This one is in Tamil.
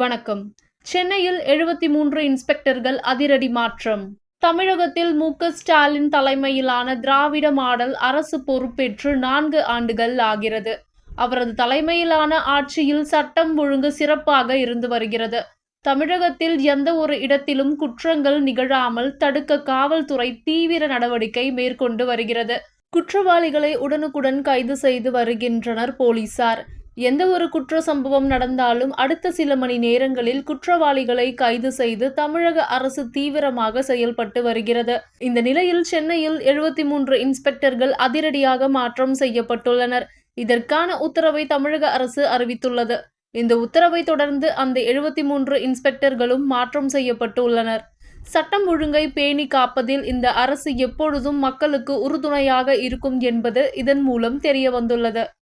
வணக்கம். சென்னையில் எழுபத்தி மூன்று இன்ஸ்பெக்டர்கள் அதிரடி மாற்றம். தமிழகத்தில் மு ஸ்டாலின் தலைமையிலான திராவிட மாடல் அரசு பொறுப்பேற்று நான்கு ஆண்டுகள் ஆகிறது. அவரது தலைமையிலான ஆட்சியில் சட்டம் ஒழுங்கு சிறப்பாக இருந்து வருகிறது. தமிழகத்தில் எந்த ஒரு இடத்திலும் குற்றங்கள் நிகழாமல் தடுக்க காவல்துறை தீவிர நடவடிக்கை மேற்கொண்டு வருகிறது. குற்றவாளிகளை உடனுக்குடன் கைது செய்து வருகின்றனர் போலீசார். எந்த ஒரு குற்ற சம்பவம் நடந்தாலும் அடுத்த சில மணி நேரங்களில் குற்றவாளிகளை கைது செய்து தமிழக அரசு தீவிரமாக செயல்பட்டு வருகிறது. இந்த நிலையில் சென்னையில் எழுபத்தி மூன்று இன்ஸ்பெக்டர்கள் அதிரடியாக மாற்றம் செய்யப்பட்டுள்ளனர். இதற்கான உத்தரவை தமிழக அரசு அறிவித்துள்ளது. இந்த உத்தரவை தொடர்ந்து அந்த எழுபத்தி மூன்று இன்ஸ்பெக்டர்களும் மாற்றம் செய்யப்பட்டு உள்ளனர் சட்டம் ஒழுங்கை பேணி காப்பதில் இந்த அரசு எப்பொழுதும் மக்களுக்கு உறுதுணையாக இருக்கும் என்பது இதன் மூலம் தெரிய வந்துள்ளது